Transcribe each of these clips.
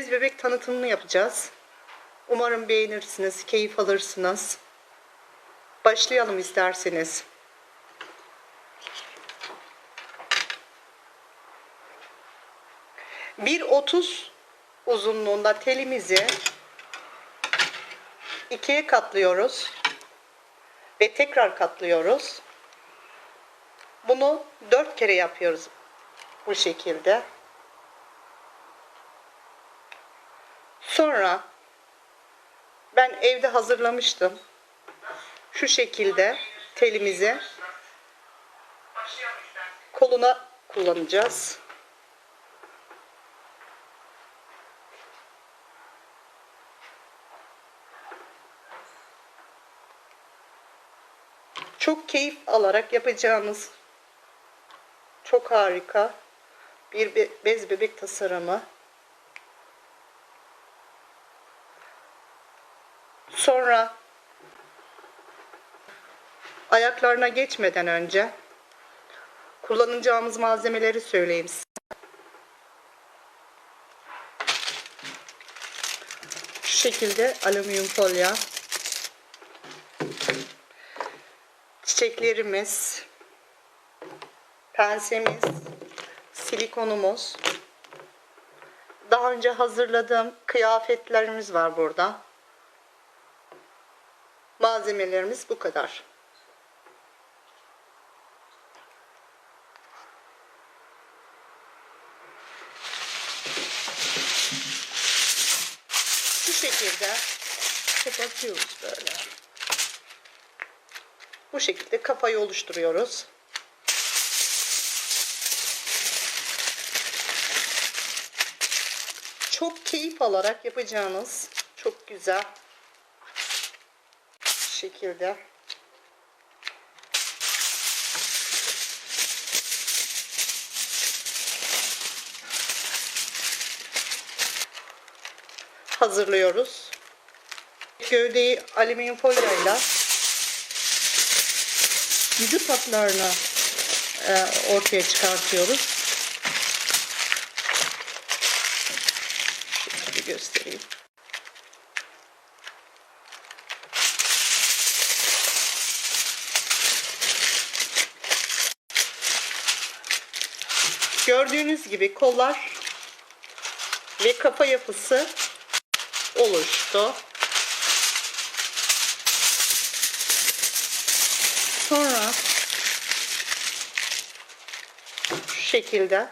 bez bebek tanıtımını yapacağız. Umarım beğenirsiniz, keyif alırsınız. Başlayalım isterseniz. Bir 30 uzunluğunda telimizi ikiye katlıyoruz ve tekrar katlıyoruz. Bunu dört kere yapıyoruz bu şekilde. Sonra ben evde hazırlamıştım. Şu şekilde telimizi koluna kullanacağız. Çok keyif alarak yapacağınız çok harika bir be- bez bebek tasarımı. Sonra ayaklarına geçmeden önce kullanacağımız malzemeleri söyleyeyim size. Şu şekilde alüminyum folyo. Çiçeklerimiz, pensemiz, silikonumuz. Daha önce hazırladığım kıyafetlerimiz var burada. Malzemelerimiz bu kadar. Şu şekilde kapatıyoruz böyle. Bu şekilde kafayı oluşturuyoruz. Çok keyif alarak yapacağınız çok güzel şekilde hazırlıyoruz. Gövdeyi alüminyum folyoyla vücut hatlarını e, ortaya çıkartıyoruz. Şöyle göstereyim. Gördüğünüz gibi kollar ve kafa yapısı oluştu. Sonra şu şekilde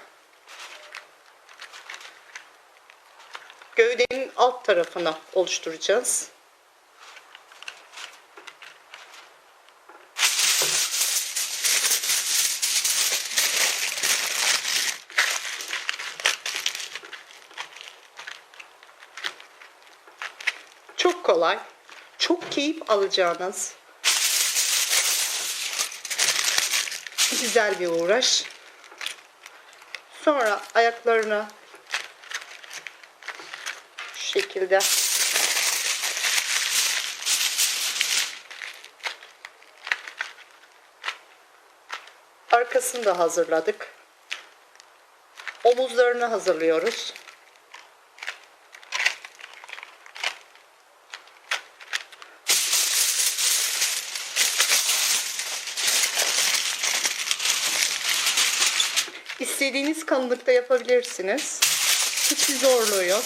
gövdenin alt tarafını oluşturacağız. Çok kolay, çok keyif alacağınız güzel bir uğraş. Sonra ayaklarını şu şekilde arkasını da hazırladık. Omuzlarını hazırlıyoruz. İstediğiniz kalınlıkta yapabilirsiniz. Hiçbir zorluğu yok.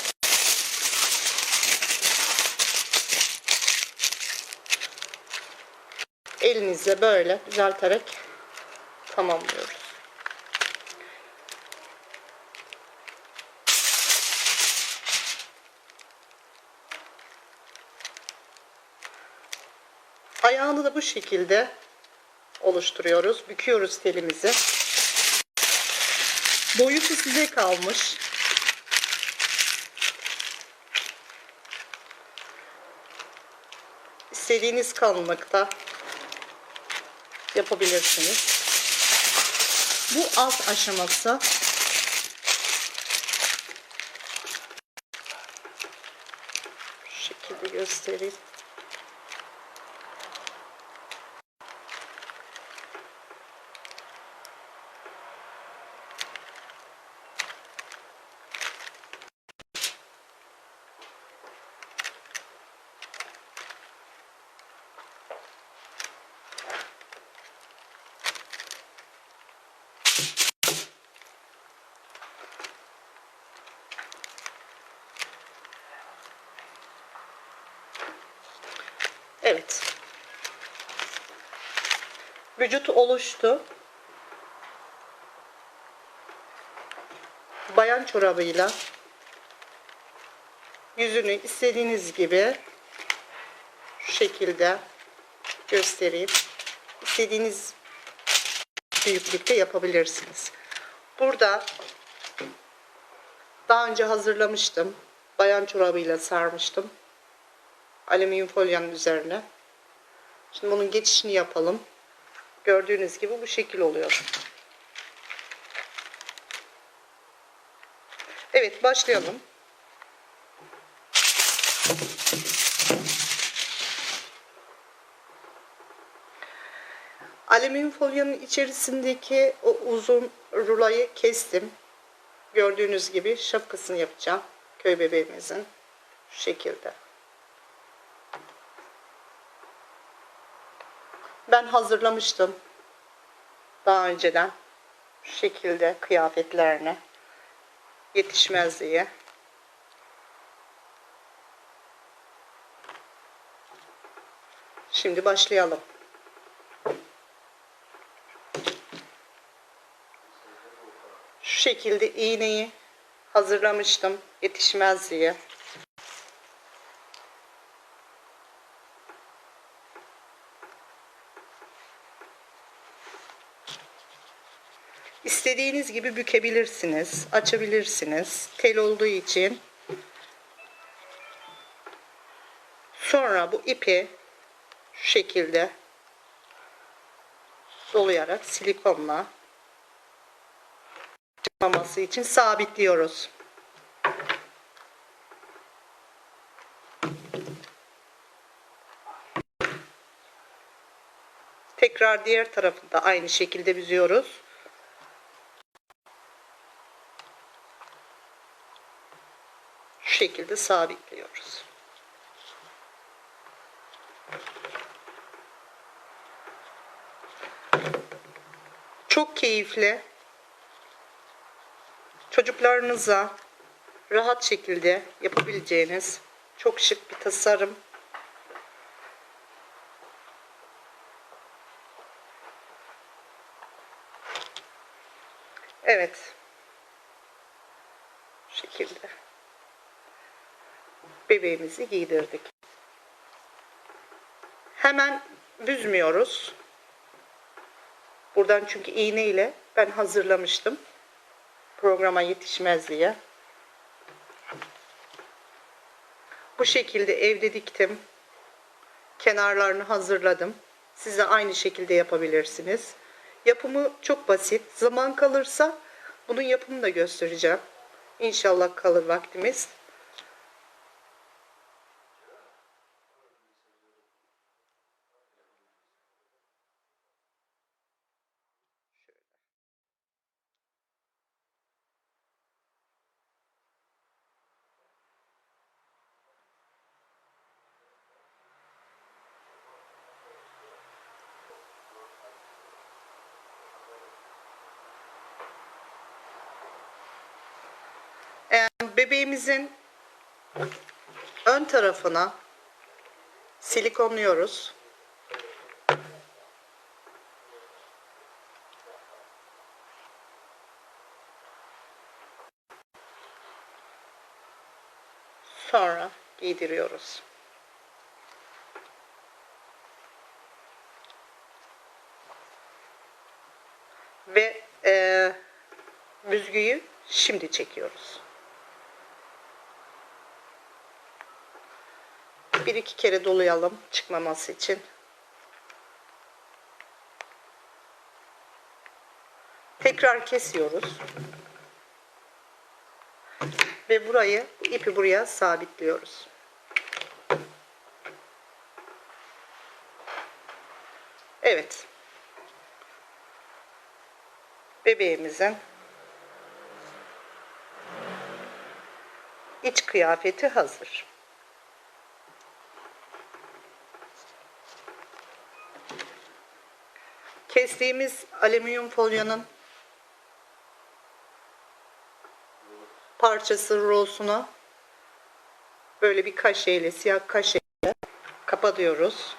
Elinizle böyle düzelterek tamamlıyoruz. Ayağını da bu şekilde oluşturuyoruz. Büküyoruz telimizi. Boyutu size kalmış. İstediğiniz kalınlıkta yapabilirsiniz. Bu alt aşaması. Şu şekilde göstereyim. Evet. Vücut oluştu. Bayan çorabıyla yüzünü istediğiniz gibi şu şekilde göstereyim. İstediğiniz büyüklükte yapabilirsiniz. Burada daha önce hazırlamıştım. Bayan çorabıyla sarmıştım. Alüminyum folyanın üzerine. Şimdi bunun geçişini yapalım. Gördüğünüz gibi bu şekil oluyor. Evet başlayalım. Alüminyum folyanın içerisindeki o uzun rulayı kestim. Gördüğünüz gibi şapkasını yapacağım. Köy bebeğimizin. Şu şekilde. Ben hazırlamıştım. Daha önceden. Şu şekilde kıyafetlerini. Yetişmez diye. Şimdi başlayalım. Şu şekilde iğneyi hazırlamıştım yetişmez diye. İstediğiniz gibi bükebilirsiniz, açabilirsiniz. Tel olduğu için. Sonra bu ipi şu şekilde dolayarak silikonla çıkmaması için sabitliyoruz. Tekrar diğer tarafını da aynı şekilde büzüyoruz. Şu şekilde sabitliyoruz. Çok keyifli. Çocuklarınıza rahat şekilde yapabileceğiniz çok şık bir tasarım. Evet. Şu şekilde. Bebeğimizi giydirdik. Hemen büzmüyoruz. Buradan çünkü iğne ile ben hazırlamıştım. Programa yetişmez diye. Bu şekilde evde diktim. Kenarlarını hazırladım. Siz de aynı şekilde yapabilirsiniz. Yapımı çok basit. Zaman kalırsa bunun yapımını da göstereceğim. İnşallah kalır vaktimiz. Bebeğimizin ön tarafına silikonluyoruz. Sonra giydiriyoruz. Ve e, büzgüyü şimdi çekiyoruz. Bir iki kere dolayalım çıkmaması için. Tekrar kesiyoruz. Ve burayı, ipi buraya sabitliyoruz. Evet. Bebeğimizin iç kıyafeti hazır. Kestiğimiz alüminyum folyanın parçası rulosunu böyle bir kaşeyle, siyah kaşeyle kapatıyoruz.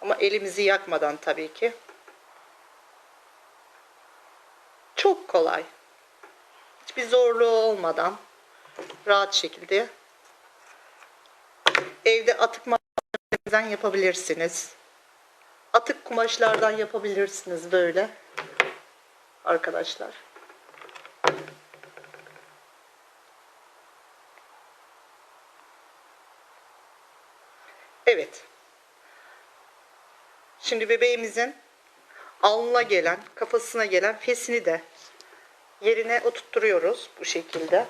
Ama elimizi yakmadan tabii ki. Çok kolay. Hiçbir zorluğu olmadan rahat şekilde evde atık malzemeden yapabilirsiniz. Atık kumaşlardan yapabilirsiniz böyle. Arkadaşlar. Evet. Şimdi bebeğimizin alnına gelen, kafasına gelen fesini de yerine oturtturuyoruz bu şekilde.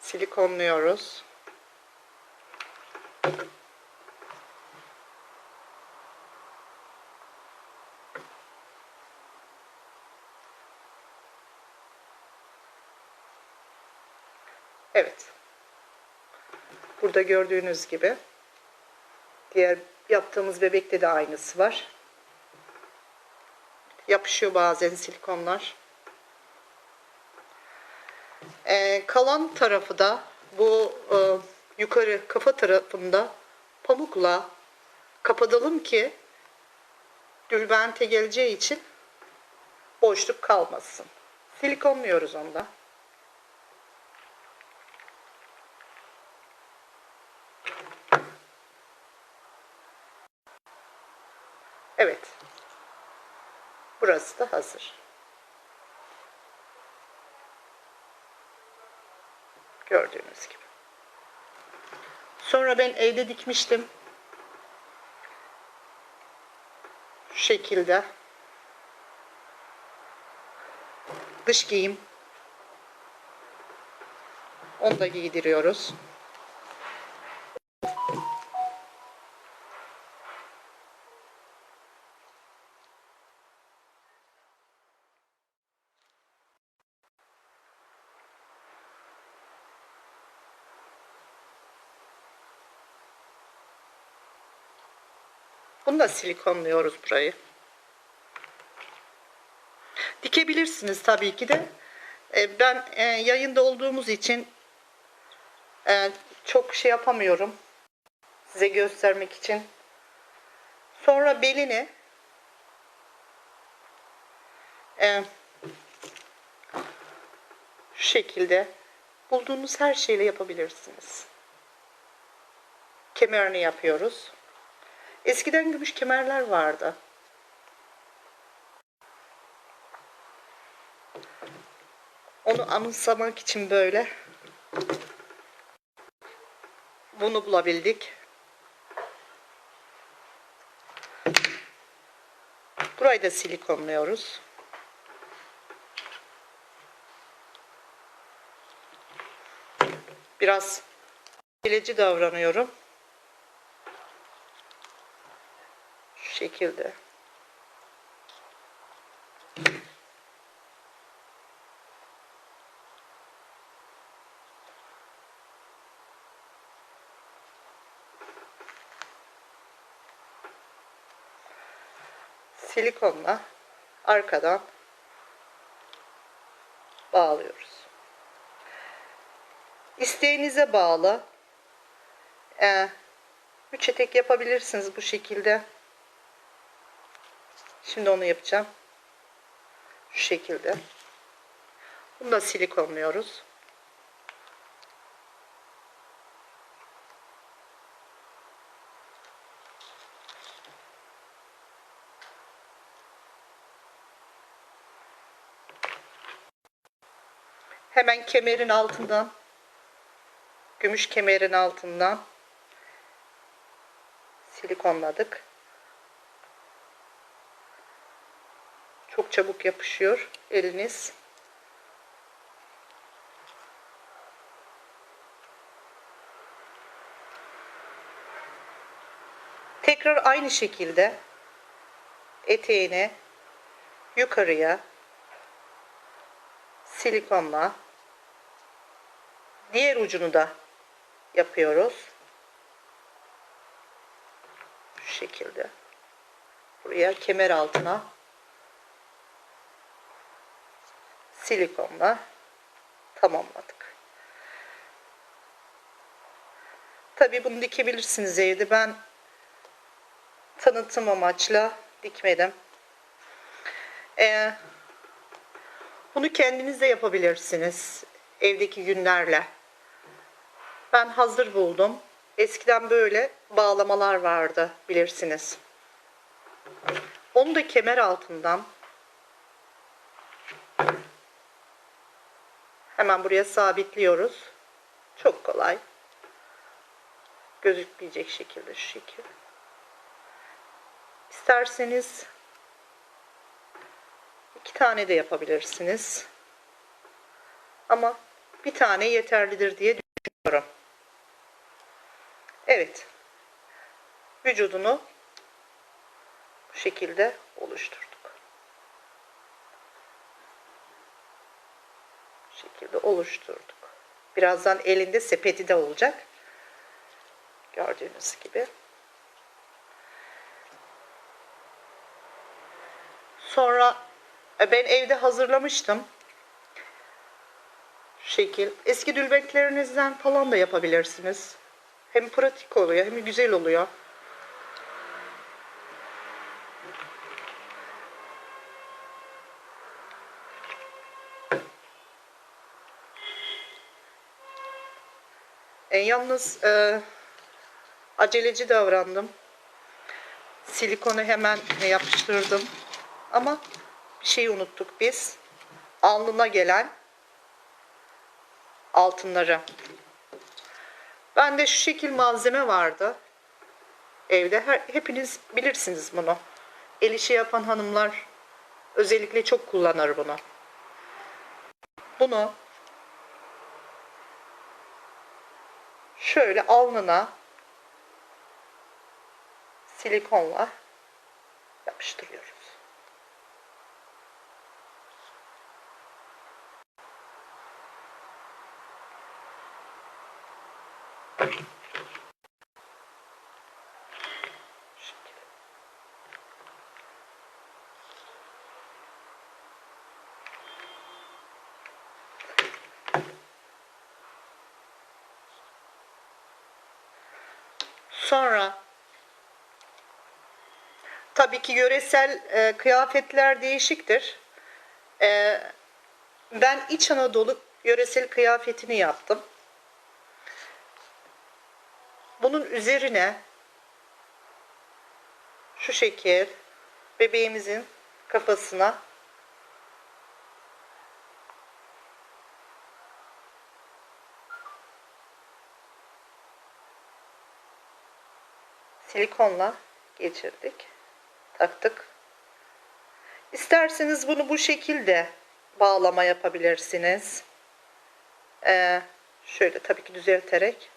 Silikonluyoruz. Evet. Burada gördüğünüz gibi diğer yaptığımız bebekte de aynısı var. Yapışıyor bazen silikonlar. Ee, kalan tarafı da bu e, yukarı kafa tarafında pamukla kapatalım ki dülbente geleceği için boşluk kalmasın. Silikonluyoruz onda. Evet. Burası da hazır. Gördüğünüz gibi. Sonra ben evde dikmiştim. Şu şekilde. Dış giyim. Onu da giydiriyoruz. Da silikonluyoruz burayı. Dikebilirsiniz tabii ki de. E, Ben e, yayında olduğumuz için e, çok şey yapamıyorum. Size göstermek için. Sonra belini şu şekilde bulduğunuz her şeyle yapabilirsiniz. Kemerini yapıyoruz. Eskiden gümüş kemerler vardı. Onu anımsamak için böyle bunu bulabildik. Burayı da silikonluyoruz. Biraz ileci davranıyorum. Şu şekilde. Silikonla arkadan bağlıyoruz. İsteğinize bağlı. Ee, üç etek yapabilirsiniz bu şekilde. Şimdi onu yapacağım. Şu şekilde. Bunu da silikonluyoruz. Hemen kemerin altından gümüş kemerin altından silikonladık. Çok çabuk yapışıyor eliniz. Tekrar aynı şekilde eteğini yukarıya silikonla diğer ucunu da yapıyoruz. Şu şekilde. Buraya kemer altına silikonla tamamladık. Tabi bunu dikebilirsiniz evde. Ben tanıtım amaçla dikmedim. Ee, bunu kendiniz de yapabilirsiniz. Evdeki günlerle. Ben hazır buldum. Eskiden böyle bağlamalar vardı bilirsiniz. Onu da kemer altından hemen buraya sabitliyoruz. Çok kolay. Gözükmeyecek şekilde şu şekil. İsterseniz iki tane de yapabilirsiniz. Ama bir tane yeterlidir diye düşünüyorum. Evet. Vücudunu bu şekilde oluşturduk. Şekilde oluşturduk. Birazdan elinde sepeti de olacak. Gördüğünüz gibi. Sonra e, ben evde hazırlamıştım. Şekil. Eski dülbentlerinizden falan da yapabilirsiniz. Hem pratik oluyor hem güzel oluyor. E, yalnız e, aceleci davrandım. Silikonu hemen yapıştırdım. Ama bir şeyi unuttuk biz. Alnına gelen altınları. Bende şu şekil malzeme vardı. Evde her, hepiniz bilirsiniz bunu. El işi yapan hanımlar özellikle çok kullanır bunu. Bunu şöyle alnına silikonla yapıştırıyoruz. Şu Sonra tabii ki yöresel e, kıyafetler değişiktir. E, ben İç Anadolu yöresel kıyafetini yaptım. Bunun üzerine şu şekil bebeğimizin kafasına silikonla geçirdik. Taktık. İsterseniz bunu bu şekilde bağlama yapabilirsiniz. Ee, şöyle tabii ki düzelterek.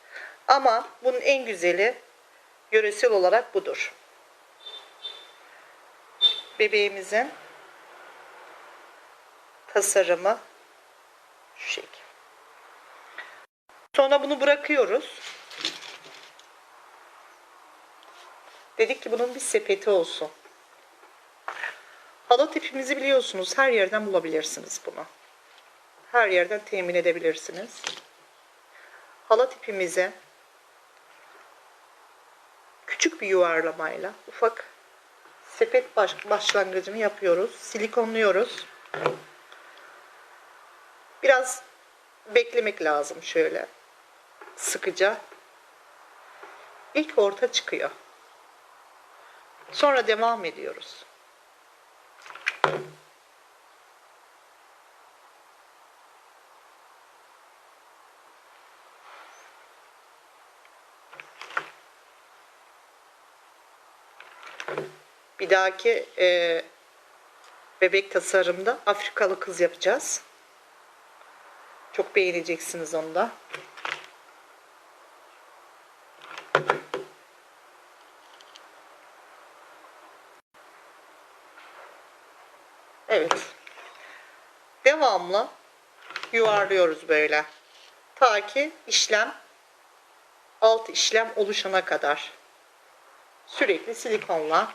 Ama bunun en güzeli yöresel olarak budur. Bebeğimizin tasarımı şu şekil. Sonra bunu bırakıyoruz. Dedik ki bunun bir sepeti olsun. Halat ipimizi biliyorsunuz. Her yerden bulabilirsiniz bunu. Her yerden temin edebilirsiniz. Halat ipimizi küçük bir yuvarlamayla ufak sepet baş, başlangıcını yapıyoruz. Silikonluyoruz. Biraz beklemek lazım şöyle sıkıca. İlk orta çıkıyor. Sonra devam ediyoruz. Bir dahaki e, bebek tasarımda Afrikalı kız yapacağız. Çok beğeneceksiniz onu da. Evet. Devamlı yuvarlıyoruz böyle. Ta ki işlem alt işlem oluşana kadar. Sürekli silikonla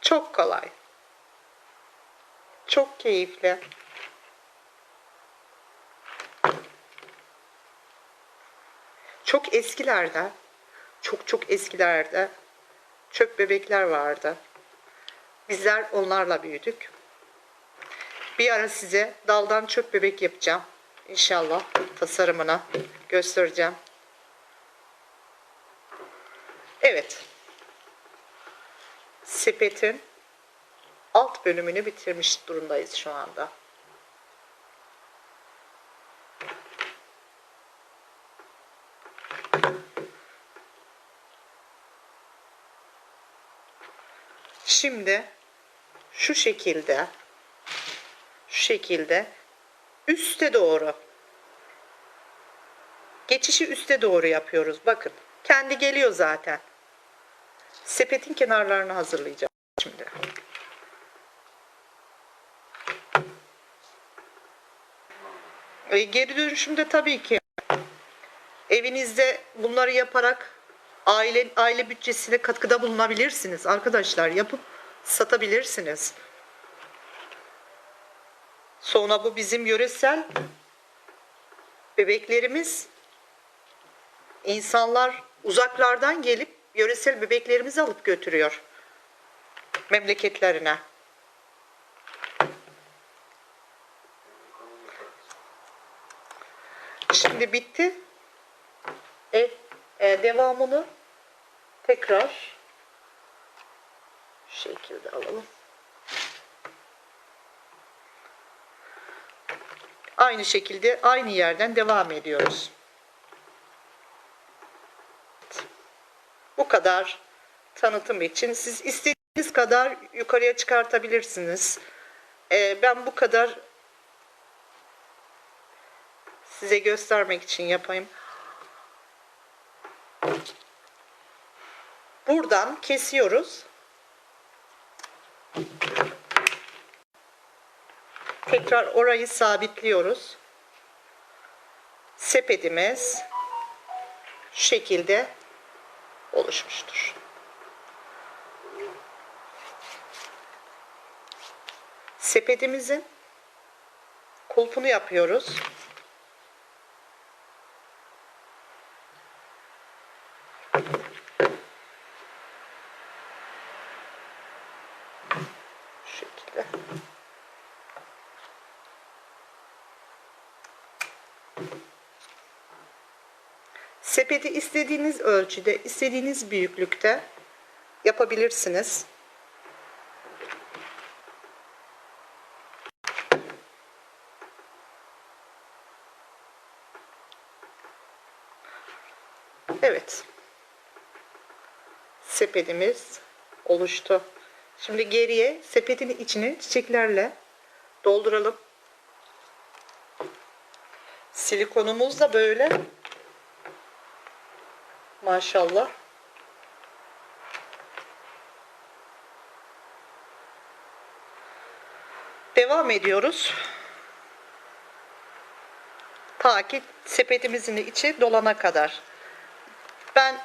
Çok kolay. Çok keyifli. Çok eskilerde, çok çok eskilerde çöp bebekler vardı. Bizler onlarla büyüdük. Bir ara size daldan çöp bebek yapacağım. İnşallah tasarımını göstereceğim. Evet. Sepetin alt bölümünü bitirmiş durumdayız şu anda. Şimdi şu şekilde şu şekilde üste doğru geçişi üste doğru yapıyoruz. Bakın kendi geliyor zaten. Sepetin kenarlarını hazırlayacağım şimdi. E, geri dönüşümde tabii ki evinizde bunları yaparak aile aile bütçesine katkıda bulunabilirsiniz arkadaşlar. Yapıp satabilirsiniz. Sonra bu bizim yöresel bebeklerimiz insanlar uzaklardan gelip yöresel bebeklerimizi alıp götürüyor memleketlerine. Şimdi bitti. E, e, devamını tekrar şu şekilde alalım. Aynı şekilde aynı yerden devam ediyoruz. Bu kadar tanıtım için siz istediğiniz kadar yukarıya çıkartabilirsiniz. Ee, ben bu kadar size göstermek için yapayım. Buradan kesiyoruz. Tekrar orayı sabitliyoruz. Sepetimiz şekilde oluşmuştur. Sepetimizin kulpunu yapıyoruz. Şu şekilde. Sepeti istediğiniz ölçüde, istediğiniz büyüklükte yapabilirsiniz. Evet. Sepetimiz oluştu. Şimdi geriye sepetin içini çiçeklerle dolduralım. Silikonumuz da böyle. Maşallah. Devam ediyoruz. Ta ki sepetimizin içi dolana kadar. Ben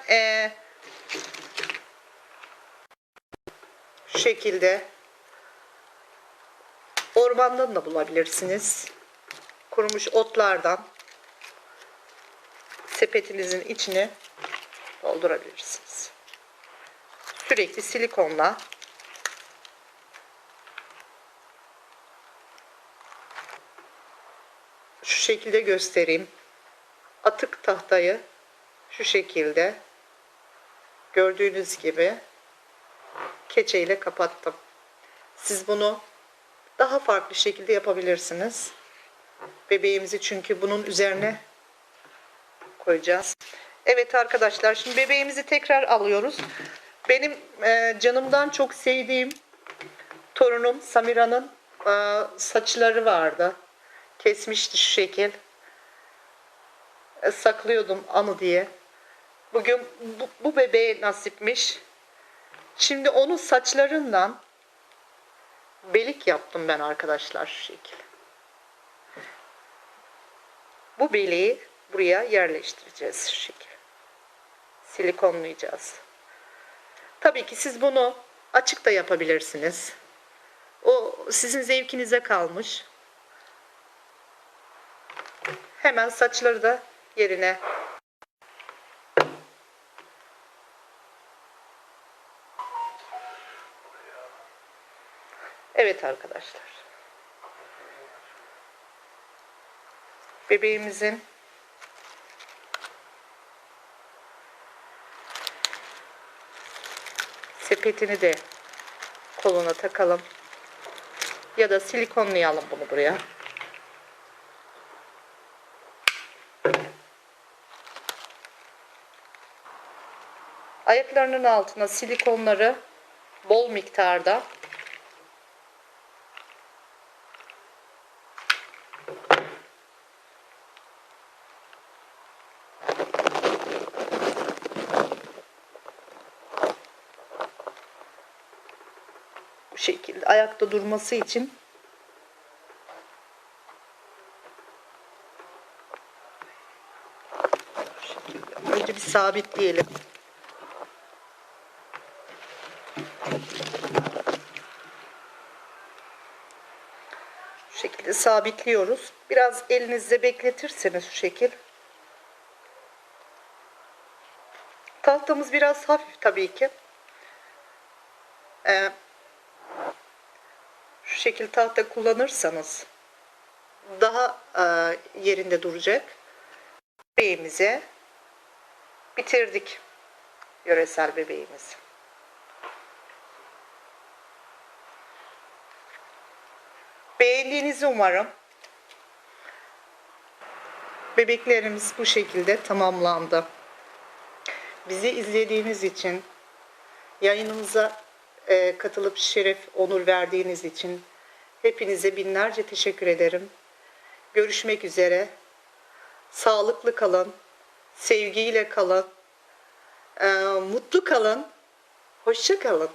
şu şekilde ormandan da bulabilirsiniz. Kurumuş otlardan sepetinizin içine doldurabilirsiniz. Sürekli silikonla şu şekilde göstereyim. Atık tahtayı şu şekilde gördüğünüz gibi keçeyle kapattım. Siz bunu daha farklı şekilde yapabilirsiniz. Bebeğimizi çünkü bunun üzerine koyacağız. Evet arkadaşlar şimdi bebeğimizi tekrar alıyoruz. Benim e, canımdan çok sevdiğim torunum Samira'nın e, saçları vardı. Kesmişti şu şekil. E, saklıyordum anı diye. Bugün bu, bu bebeğe nasipmiş. Şimdi onun saçlarından belik yaptım ben arkadaşlar şu şekil. Bu beliği buraya yerleştireceğiz şu şekil. Silikonlayacağız. Tabii ki siz bunu Açık da yapabilirsiniz. O sizin zevkinize kalmış. Hemen saçları da yerine Evet arkadaşlar. Bebeğimizin sepetini de koluna takalım. Ya da silikonlayalım bunu buraya. Ayaklarının altına silikonları bol miktarda bu şekilde ayakta durması için önce bir sabitleyelim. Şu şekilde sabitliyoruz. Biraz elinizde bekletirseniz şu şekil. Tahtamız biraz hafif tabii ki. Ee, şekil tahta kullanırsanız daha e, yerinde duracak. Bebeğimize bitirdik yöresel bebeğimizi. Beğendiğinizi umarım. Bebeklerimiz bu şekilde tamamlandı. Bizi izlediğiniz için, yayınımıza e, katılıp şeref, onur verdiğiniz için hepinize binlerce teşekkür ederim. Görüşmek üzere. Sağlıklı kalın, sevgiyle kalın, e, mutlu kalın, hoşça kalın.